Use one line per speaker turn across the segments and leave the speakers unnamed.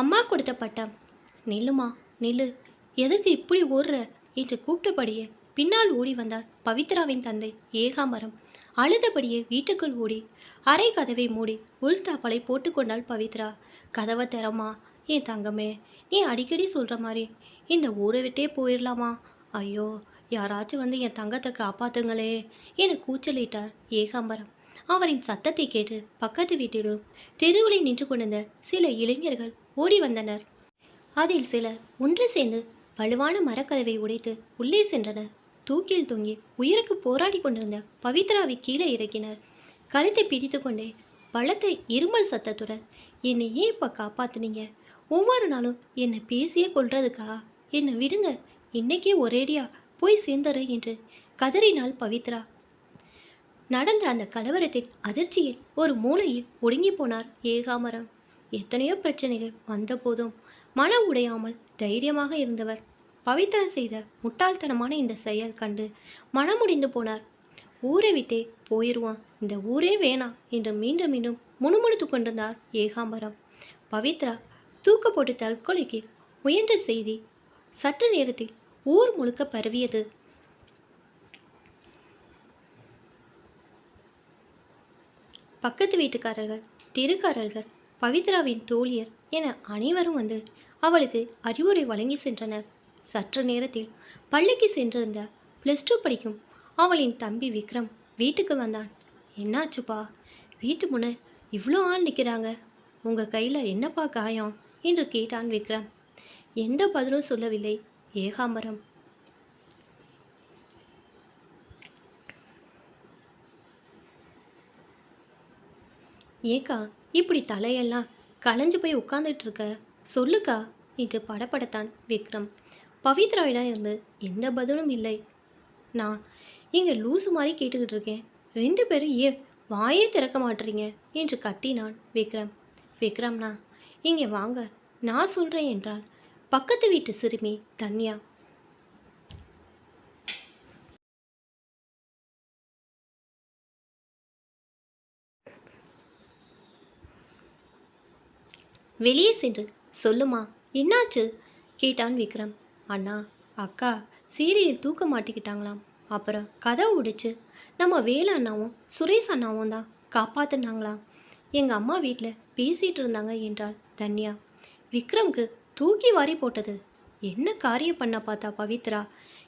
அம்மா கொடுத்த பட்டம். நில்லுமா நில்லு. எதற்கு இப்படி ஓடுற? என்று கூப்பிட்டபடியே பின்னால் ஓடி வந்தார் பவித்ராவின் தந்தை ஏகாம்பரம். அழுதபடியே வீட்டுக்குள் ஓடி அரை கதவை மூடி உள் தாப்பலை போட்டுக்கொண்டாள் பவித்ரா. கதவை தரமா என் தங்கமே? நீ அடிக்கடி சொல்கிற மாதிரி. இந்த ஊரை விட்டே போயிடலாமா ஐயோ யாராச்சும் வந்து என் தங்கத்தை காப்பாத்துங்களே என கூச்சலிட்டார் ஏகாம்பரம். அவரின் சத்தத்தை கேட்டு பக்கத்து வீட்டிலும் தெருவில் நின்று கொண்டிருந்த சில இளைஞர்கள் ஓடி வந்தனர். அதில் சிலர் ஒன்று சேர்ந்து வலுவான மரக்கதவை உடைத்து உள்ளே சென்றனர். தூக்கில் தொங்கி உயிருக்கு போராடி கொண்டிருந்த பவித்ராவை கீழே இறக்கினர். கழுத்தை பிடித்து கொண்டே பலத்த இருமல் சத்தத்துடன் என்னை ஏன் இப்போ காப்பாத்துனீங்க? ஒவ்வொரு நாளும் என்னை பேசியே கொள்றதுக்கா என்னை விடுங்க இன்னைக்கே ஒரேடியா போய் சேர்ந்தரு என்று கதறினாள் பவித்ரா. நடந்த அந்த கலவரத்தின் அதிர்ச்சியில் ஒரு மூலையில் ஒடுங்கி போனார் ஏகாமரம் எத்தனையோ பிரச்சனைகள் வந்தபோதும் மன உடையாமல் தைரியமாக இருந்தவர். பவித்ரா செய்த முட்டாள்தனமான இந்த செயல் கண்டு மனமுடிந்து போனார். ஊரை விட்டே போயிடுவான் இந்த ஊரே வேணாம் என்று மீண்டும் மீண்டும் முணுமுணுத்து கொண்டிருந்தார் ஏகாம்பரம். பவித்ரா தூக்க போட்டு தற்கொலைக்கு முயன்ற செய்தி சற்று நேரத்தில் ஊர் முழுக்க பரவியது. பக்கத்து வீட்டுக்காரர்கள் தெருக்காரர்கள் பவித்ராவின் தோழியர் என அனைவரும் வந்து அவளுக்கு அறிவுரை வழங்கி சென்றனர். சற்று நேரத்தில் பள்ளிக்கு சென்றிருந்த ப்ளஸ் டூ படிக்கும் அவளின் தம்பி விக்ரம் வீட்டுக்கு வந்தான். என்னாச்சுப்பா? வீட்டு முன்ன இவ்வளோ ஆள் நிற்கிறாங்க உங்கள் கையில் என்னப்பா காயம்? என்று கேட்டான் விக்ரம். எந்த பதிலும் சொல்லவில்லை. ஏகாம்பரம். ஏக்கா இப்படி தலையெல்லாம் களைஞ்சு போய் உட்காந்துட்டு இருக்க சொல்லுக்கா என்று படப்படத்தான் விக்ரம். பவித்ராவிடம் இருந்து எந்த பதிலும் இல்லை. நான் இங்கே லூசு மாதிரி கேட்டுக்கிட்டு இருக்கேன். ரெண்டு பேரும் ஏன் வாயே திறக்க மாட்டுறீங்க என்று கத்தினான் விக்ரம். விக்ரம்னா இங்கே வாங்க நான் சொல்கிறேன் என்றால் பக்கத்து வீட்டு சிறுமி தன்யா. வெளியே சென்று சொல்லுமா என்னாச்சு? கேட்டான் விக்ரம். அண்ணா அக்கா சீரியல் தூக்க மாட்டிக்கிட்டாங்களாம். அப்புறம் கதை உடைச்சு நம்ம வேலு அண்ணாவும் சுரேஷ் அண்ணாவும் தான் காப்பாத்துனாங்களாம் எங்கள் அம்மா வீட்டில் பேசிகிட்டு இருந்தாங்க என்றாள் தன்யா. விக்ரம்க்கு தூக்கி வாரி போட்டது. என்ன காரியம் பண்ண பார்த்தா பவித்ரா?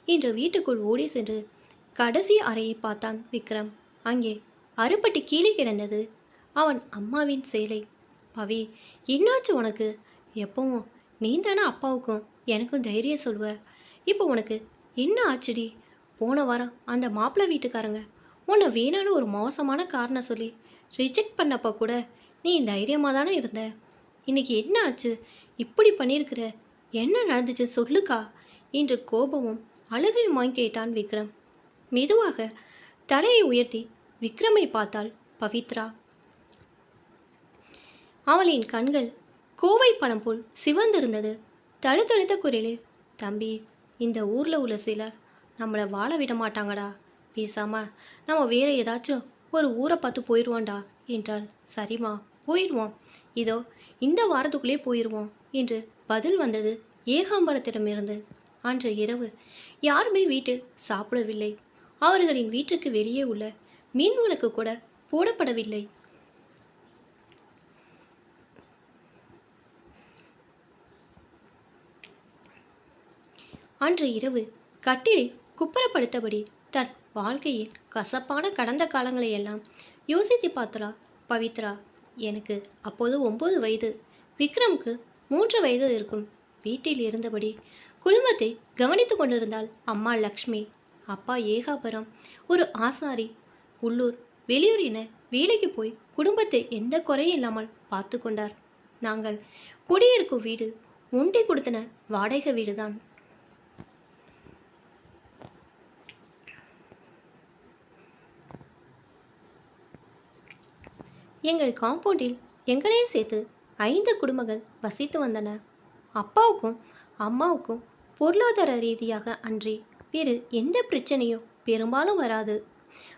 என்று வீட்டுக்குள் ஓடி சென்று கடைசி அறையை பார்த்தான் விக்ரம். அங்கே அறுபட்டு கீழே கிடந்தது அவன் அம்மாவின் சேலை. பவி என்னாச்சு உனக்கு? எப்பவும் நீ தானே அப்பாவுக்கும் எனக்கும் தைரியம் சொல்லுவ. இப்போ உனக்கு என்ன ஆச்சுடி? போன வாரம் அந்த மாப்பிள்ளை வீட்டுக்காரங்க உன்னை வேணான்னு ஒரு மோசமான காரணம் சொல்லி ரிஜெக்ட் பண்ணப்போ கூட நீ தைரியமாக தானே இருந்த. இன்னைக்கு என்ன ஆச்சு? இப்படி பண்ணியிருக்கிற? என்ன நடந்துச்சு? சொல்லுக்கா என்று கோபமும் அழுகையுமாய் கேட்டான் விக்ரம். மெதுவாக தலையை உயர்த்தி விக்ரமை பார்த்தாள் பவித்ரா. அவளின் கண்கள் கோவை பழம் போல் சிவந்திருந்தது. தழுத்தழுத்த குரலில் தம்பி இந்த ஊரில் உள்ள சிலர் நம்மளை வாழ விட மாட்டாங்கடா. பேசாம நம்ம வேற ஏதாச்சும் ஒரு ஊரை பார்த்து போயிடுவோம்டா என்றாள். சரிம்மா போயிடுவோம் இதோ இந்த வாரத்துக்குள்ளே போயிடுவோம் என்று பதில் வந்தது ஏகாம்பரத்திடமிருந்து. அன்று இரவு யாருமே வீட்டில் சாப்பிடவில்லை. அவர்களின் வீட்டுக்கு வெளியே உள்ள மின் விளக்கு கூட போடப்படவில்லை. அன்று இரவு கட்டிலில் குப்புறப்படுத்தபடி தன் வாழ்க்கையில் கசப்பான கடந்த காலங்களை எல்லாம் யோசித்து பார்த்தா பவித்ரா. எனக்கு அப்போது ஒம்பது வயது. விக்ரமுக்கு மூன்று வயது இருக்கும். வீட்டில் இருந்தபடி குடும்பத்தை கவனித்து கொண்டிருந்தால் அம்மா லக்ஷ்மி. அப்பா ஏகாபுரம் ஒரு ஆசாரி. உள்ளூர் வெளியூர் என வேலைக்கு போய் குடும்பத்தை எந்த குறையும் இல்லாமல் பார்த்து கொண்டார். நாங்கள் குடியிருக்கும் வீடு உண்டி கொடுத்தன வாடகை வீடுதான். எங்கள் காம்பவுண்டில் எங்களையும் சேர்த்து ஐந்து குடும்பங்கள் வசித்து வந்தன. அப்பாவுக்கும் அம்மாவுக்கும் பொருளாதார ரீதியாக அன்றி வேறு எந்த பிரச்சனையும் பெரும்பாலும் வராது.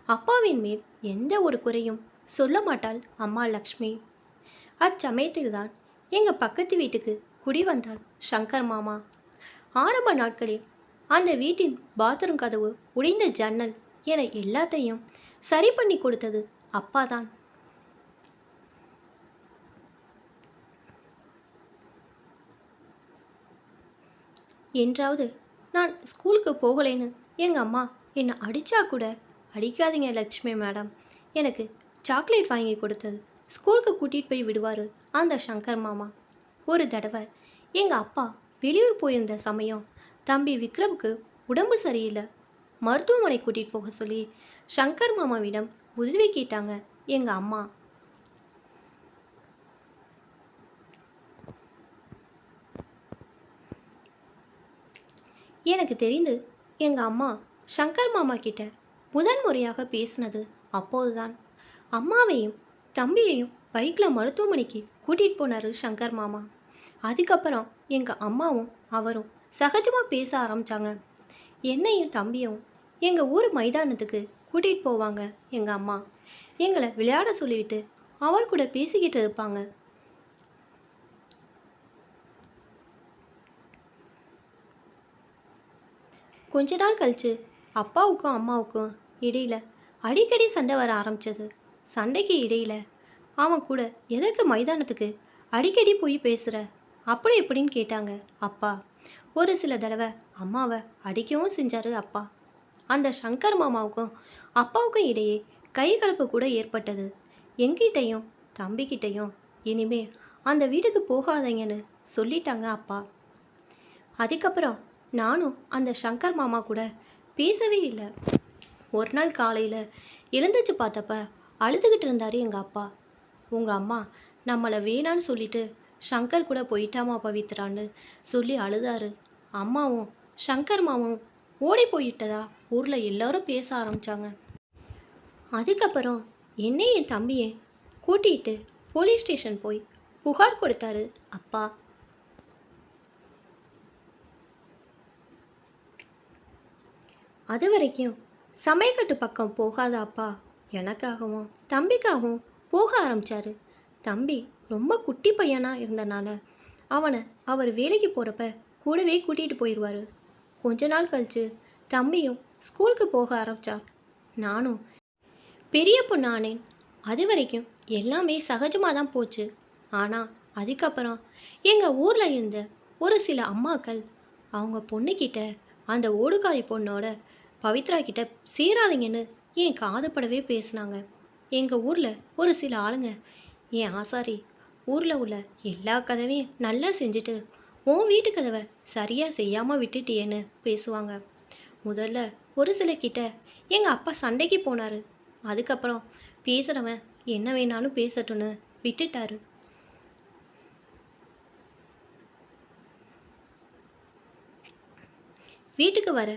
அப்பாவின் மேல் எந்த ஒரு குறையும் சொல்ல மாட்டாள் அம்மா லக்ஷ்மி. அச்சமயத்தில்தான் எங்கள் பக்கத்து வீட்டுக்கு குடி வந்தார் சங்கர் மாமா. ஆரம்ப நாட்களில் அந்த வீட்டின் பாத்ரூம் கதவு உடைந்த ஜன்னல் என எல்லாத்தையும் சரி பண்ணி கொடுத்தது அப்பா என்றாவது நான் ஸ்கூலுக்கு போகலைன்னு எங்கள் அம்மா என்னை அடித்தா கூட அடிக்காதீங்க லட்சுமி மேடம். எனக்கு சாக்லேட் வாங்கி கொடுத்தது. ஸ்கூலுக்கு கூட்டிகிட்டு போய் விடுவார் அந்த சங்கர் மாமா. ஒரு தடவை எங்கள் அப்பா வெளியூர் போயிருந்த சமயம் தம்பி விக்ரமுக்கு உடம்பு சரியில்லை. மருத்துவமனை கூட்டிகிட்டு போக சொல்லி சங்கர் மாமாவிடம் உதவி கேட்டாங்க எங்கள் அம்மா. எனக்கு தெரிந்து எங்கள் அம்மா சங்கர் மாமா கிட்ட முதன்முறையாக பேசினது அப்போதுதான். அம்மாவையும் தம்பியையும் பைக்கில் மருத்துவமனைக்கு கூட்டிகிட்டு போனார் சங்கர் மாமா. அதுக்கப்புறம் எங்கள் அம்மாவும் அவரும் சகஜமாக பேச ஆரம்பித்தாங்க என்னையும் தம்பியும் எங்கள் ஊர் மைதானத்துக்கு கூட்டிகிட்டு போவாங்க எங்கள் அம்மா. எங்களை விளையாட சொல்லிவிட்டு அவர் கூட பேசிக்கிட்டு இருப்பாங்க. கொஞ்ச நாள் கழிச்சு அப்பாவுக்கும் அம்மாவுக்கும் இடையில் அடிக்கடி சண்டை வர ஆரம்பிச்சது. சண்டைக்கு இடையில் அவன் கூட எதற்கு மைதானத்துக்கு அடிக்கடி போய் பேசுகிற அப்படி எப்படின்னு கேட்டாங்க அப்பா. ஒரு சில தடவை அம்மாவை அடிக்கவும் செஞ்சார் அப்பா. அந்த சங்கர் மாமாவுக்கும் அப்பாவுக்கும் இடையே கை கலப்பு கூட ஏற்பட்டது. எங்கிட்டையும் தம்பிக்கிட்டையும் இனிமே அந்த வீட்டுக்கு போகாதீங்கன்னு சொல்லிட்டாங்க அப்பா. அதுக்கப்புறம் நானும் அந்த சங்கர் மாமா கூட பேசவே இல்லை. ஒரு நாள் காலையில் எழுந்துச்சு பார்த்தப்ப அழுதுகிட்டு இருந்தார் எங்கள் அப்பா. உங்கள் அம்மா நம்மளை வேணான்னு சொல்லிட்டு சங்கர் கூட போயிட்டாமா பவித்ரான்னு சொல்லி அழுதாரு. அம்மாவும் சங்கர் மாவும் ஓடி போயிட்டதா ஊரில் எல்லாரும் பேச ஆரம்பித்தாங்க அதுக்கப்புறம் என்னையும் என் தம்பியை கூட்டிகிட்டு போலீஸ் ஸ்டேஷன் போய் புகார் கொடுத்தாரு அப்பா. அது வரைக்கும் சமையக்கட்டு பக்கம் போகாத அப்பா எனக்காகவும் தம்பிக்காகவும் போக ஆரம்பிச்சாரு. தம்பி ரொம்ப குட்டி பையனாக இருந்தனால அவனை அவர் வேலைக்கு போகிறப்ப கூடவே கூட்டிகிட்டு போயிடுவார் கொஞ்ச நாள் கழித்து தம்பியும் ஸ்கூலுக்கு போக ஆரம்பித்தான் நானும் பெரிய பொண்ணானேன் அது வரைக்கும் எல்லாமே சகஜமாக தான் போச்சு. ஆனால் அதுக்கப்புறம் எங்கள் ஊரில் இருந்த ஒரு சில அம்மாக்கள் அவங்க பொண்ணுக்கிட்ட அந்த ஓடுகாலி பொண்ணோட பவித்ரா கிட்ட சேராதீங்கன்னு என் காதுப்படவே பேசுனாங்க? எங்கள் ஊரில் ஒரு சில ஆளுங்க என் ஆசாரி ஊரில் உள்ள எல்லா கதவையும் நல்லா செஞ்சுட்டு உன் வீட்டு கதவை சரியாக செய்யாமல் விட்டுட்டியேன்னு பேசுவாங்க. முதல்ல ஒரு சில கிட்ட எங்கள் அப்பா சண்டைக்கு போனார். அதுக்கப்புறம் பேசுகிறவன் என்ன வேணாலும் பேசட்டும்னு விட்டுட்டாரு. வீட்டுக்கு வர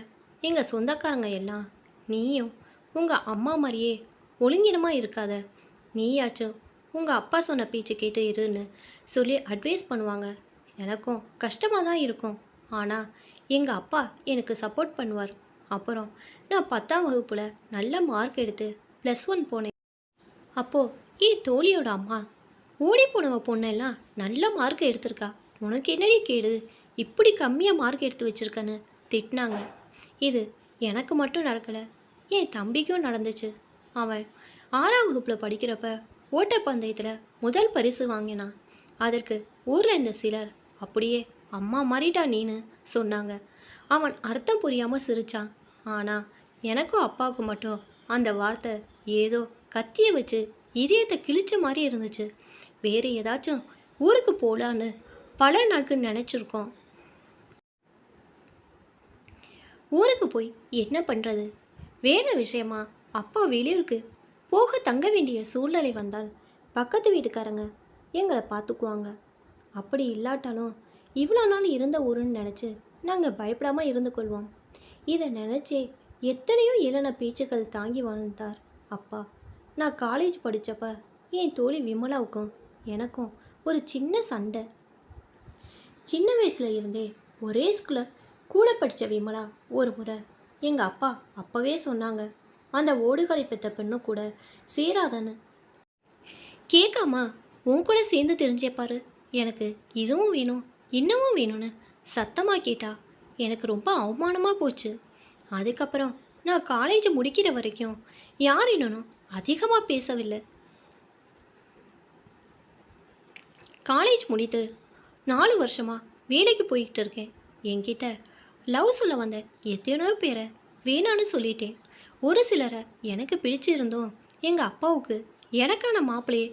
எங்கள் சொந்தக்காரங்க எல்லாம் நீயும் உங்கள் அம்மா மாதிரியே ஒழுங்கினமாக இருக்காத. நீயாச்சும் உங்கள் அப்பா சொன்ன பேச்சு கேட்டு இருன்னு சொல்லி அட்வைஸ் பண்ணுவாங்க. எனக்கும் கஷ்டமாக தான் இருக்கும். ஆனால் எங்கள் அப்பா எனக்கு சப்போர்ட் பண்ணுவார். அப்புறம் நான் பத்தாம் வகுப்பில் நல்ல மார்க் எடுத்து ப்ளஸ் ஒன் போனேன். அப்போது என் தோழியோட அம்மா ஓடி போனவ பொண்ணெல்லாம் நல்ல மார்க் எடுத்திருக்கா. உனக்கு என்னடி கேடு? இப்படி கம்மியாக மார்க் எடுத்து வச்சிருக்கன்னு திட்டினாங்க. இது எனக்கு மட்டும் நடக்கலை. என் தம்பிக்கும் நடந்துச்சு. அவன் ஆறாம் வகுப்பில் படிக்கிறப்ப ஓட்டப்பந்தயத்தில் முதல் பரிசு வாங்கினான். அதற்கு ஊரில் இந்த சிலர் அப்படியே அம்மா மாறிட்டா நீன்னு சொன்னாங்க. அவன் அர்த்தம் புரியாமல் சிரித்தான் ஆனால் எனக்கும் அப்பாவுக்கும் மட்டும் அந்த வார்த்தை ஏதோ கத்தியை வச்சு இதயத்தை கிழிச்ச மாதிரி இருந்துச்சு. வேறு ஏதாச்சும் ஊருக்கு போகலான்னு பல நாட்கள் நினச்சிருக்கோம். ஊருக்கு போய் என்ன பண்ணுறது வேலை விஷயமா? அப்பா வெளியூருக்கு போக தங்க வேண்டிய சூழ்நிலை வந்தால் பக்கத்து வீட்டுக்காரங்க எங்களை பார்த்துக்குவாங்க. அப்படி இல்லாட்டாலும் இவ்வளோ நாள் இருந்த ஊருன்னு நினச்சி நாங்கள் பயப்படாமல் இருந்து கொள்வோம். இதை நினச்சே எத்தனையோ இளன பேச்சுக்கள் தாங்கி வாழ்ந்தார் அப்பா. நான் காலேஜ் படித்தப்ப என் தோழி விமலாவுக்கும் எனக்கும் ஒரு சின்ன சண்டை. சின்ன வயசில் இருந்தே ஒரே ஸ்கூலில் கூட படித்த விமலா ஒரு முறை. எங்கள் அப்பா அப்போவே சொன்னாங்க. அந்த ஓடுகாலி பெற்ற பெண்ணும் கூட சேராதன்னு. கேட்காமா உன் கூட சேர்ந்து தெரிஞ்சேப்பாரு எனக்கு இதுவும் வேணும் இன்னமும் வேணும்னு சத்தமாக கேட்டா எனக்கு ரொம்ப அவமானமாக போச்சு. அதுக்கப்புறம் நான் காலேஜ் முடிக்கிற வரைக்கும் யாரிடனும் அதிகமாக பேசவில்லை. காலேஜ் முடித்து நாலு வருஷமாக வேலைக்கு போய்கிட்டு இருக்கேன். என்கிட்ட லவ் சொல்ல வந்த எத்தனையோ பேரை வேணான்னு சொல்லிட்டேன். ஒரு சிலரை எனக்கு பிடிச்சிருந்தும் எங்கள் அப்பாவுக்கு எனக்கான மாப்பிள்ளையை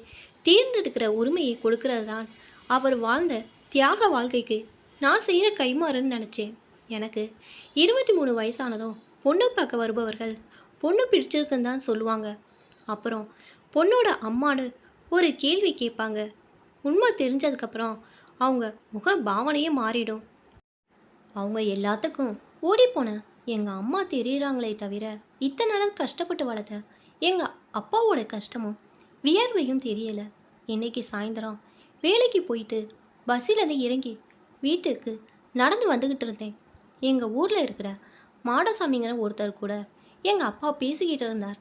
தேர்ந்தெடுக்கிற உரிமையை கொடுக்கறது தான் அவர் வாழ்ந்த தியாக வாழ்க்கைக்கு நான் செய்கிற கைமாறுன்னு நினச்சேன். எனக்கு இருபத்தி மூணு வயசானதும் பொண்ணு பார்க்க வருபவர்கள் பொண்ணு பிடிச்சிருக்குன்னு தான் சொல்லுவாங்க. அப்புறம் பொண்ணோட அம்மானு ஒரு கேள்வி கேட்பாங்க. உண்மை தெரிஞ்சதுக்கப்புறம் அவங்க முக பாவனையே மாறிடும். அவங்க எல்லாத்துக்கும் ஓடிப்போன எங்கள் அம்மா தெரியுறாங்களே தவிர இத்தனை நாள் கஷ்டப்பட்டு வளர்த்த எங்கள் அப்பாவோட கஷ்டமும் வியர்வையும் தெரியலை. இன்னைக்கு சாயந்தரம் வேலைக்கு போயிட்டு பஸ்ஸிலேருந்து இறங்கி வீட்டுக்கு நடந்து வந்துக்கிட்டு இருந்தேன். எங்கள் ஊரில் இருக்கிற மாடசாமிங்கிற ஒருத்தர் கூட எங்கள் அப்பா பேசிக்கிட்டு இருந்தார்.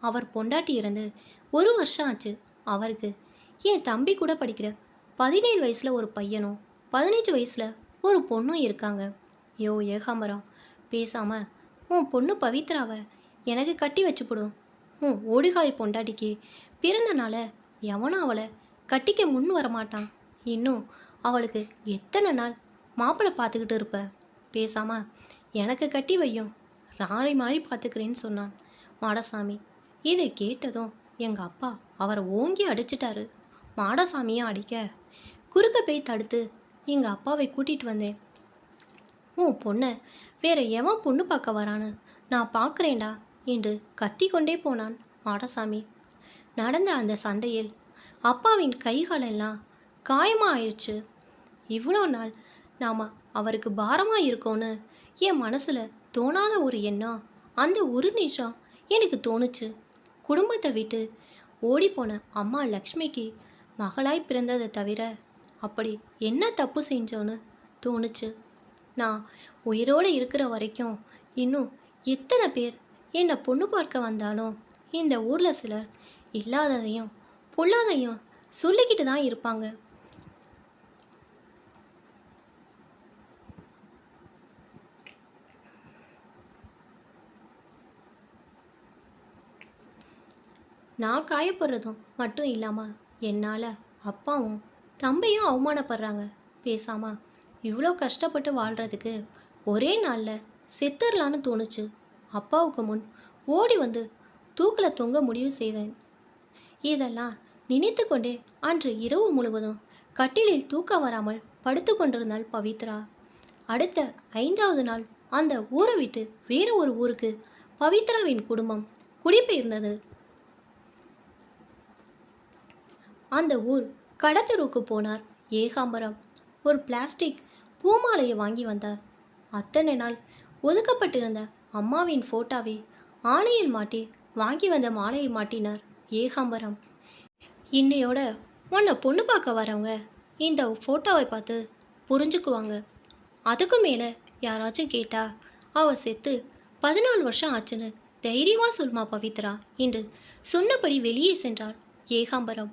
அவர் பொண்டாட்டி இருந்து ஒரு வருஷம் ஆச்சு. அவருக்கு என் தம்பி கூட படிக்கிற பதினேழு வயசில் ஒரு பையனும் பதினஞ்சு வயசில் ஒரு பொண்ணும் இருக்காங்க. யோ ஏகாம்பரம் பேசாம உன் பொண்ணு பவித்ராவை எனக்கு கட்டி வச்சுப்படும் உன் ஓடுகாலை பொண்டாட்டிக்கு பிறந்த நாளை எவனும் அவளை கட்டிக்க முன் வரமாட்டான். இன்னும் அவளுக்கு எத்தனை நாள் மாப்பிள்ளை பார்த்துக்கிட்டு இருப்ப? பேசாம எனக்கு கட்டி வையும். ராணி மாறி பார்த்துக்கிறேன்னு சொன்னான். மாடசாமி இதை கேட்டதும் எங்கள் அப்பா அவரை ஓங்கி அடிச்சிட்டாரு. மாடசாமியை அடிக்க குறுக்க போய் தடுத்து எங்கள் அப்பாவை கூட்டிகிட்டு வந்தேன். உன் பொண்ணை வேற எவன் பொண்ணு பார்க்க வரான்னு நான் பார்க்குறேன்டா என்று கத்தி கொண்டே போனான் மாடசாமி. நடந்த அந்த சண்டையில் அப்பாவின் கைகளெல்லாம் காயமாக ஆயிடுச்சு. இவ்வளோ நாள் நாம் அவருக்கு பாரமாக இருக்கோன்னு என் மனசில் தோணாத ஒரு எண்ணம் அந்த ஒரு நிமிஷம் எனக்கு தோணுச்சு. குடும்பத்தை விட்டு ஓடிப்போன அம்மா லக்ஷ்மிக்கு மகளாய் பிறந்ததை தவிர அப்படி என்ன தப்பு செஞ்சோன்னு தோணுச்சு. நான் உயிரோடு இருக்கிற வரைக்கும் இன்னும் எத்தனை பேர் என்னை பொண்ணு பார்க்க வந்தாலும் இந்த ஊரில் சிலர் இல்லாததையும் பொல்லாதையும் சொல்லிக்கிட்டு தான் இருப்பாங்க. நான் காயப்படுறதும் மட்டும் இல்லாமல் என்னால் அப்பாவும் தம்பியும் அவமானப்படுறாங்க. பேசாமா இவ்வளோ கஷ்டப்பட்டு வாழ்கிறதுக்கு ஒரே நாளில் செத்துடலான்னு தோணுச்சு. அப்பாவுக்கு முன் ஓடி வந்து தூக்கில் தொங்க முடிவு செய்தேன். இதெல்லாம் நினைத்து கொண்டே அன்று இரவு முழுவதும் கட்டிலில் தூக்கம் வராமல் படுத்து கொண்டிருந்தாள் பவித்ரா. அடுத்த ஐந்தாவது நாள் அந்த ஊரை விட்டு வேறு ஒரு ஊருக்கு பவித்ராவின் குடும்பம் குடிபெயர்ந்தது. அந்த ஊர் கடத்தெருவுக்கு போனார் ஏகாம்பரம். ஒரு பிளாஸ்டிக் பூமாலையை வாங்கி வந்தார். அத்தனை நாள் ஒதுக்கப்பட்டிருந்த அம்மாவின் ஃபோட்டோவை ஆணையில் மாட்டி வாங்கி வந்த மாலையை மாட்டினார் ஏகாம்பரம். இன்னையோட உன்னை பொண்ணு பார்க்க வரவங்க இந்த ஃபோட்டோவை பார்த்து புரிஞ்சுக்குவாங்க. அதுக்கு மேலே யாராச்சும் கேட்டா அவ செத்து பதினாலு வருஷம் ஆச்சுன்னு தைரியமாக சொல்மா பவித்ரா என்று சொன்னபடி வெளியே சென்றார் ஏகாம்பரம்.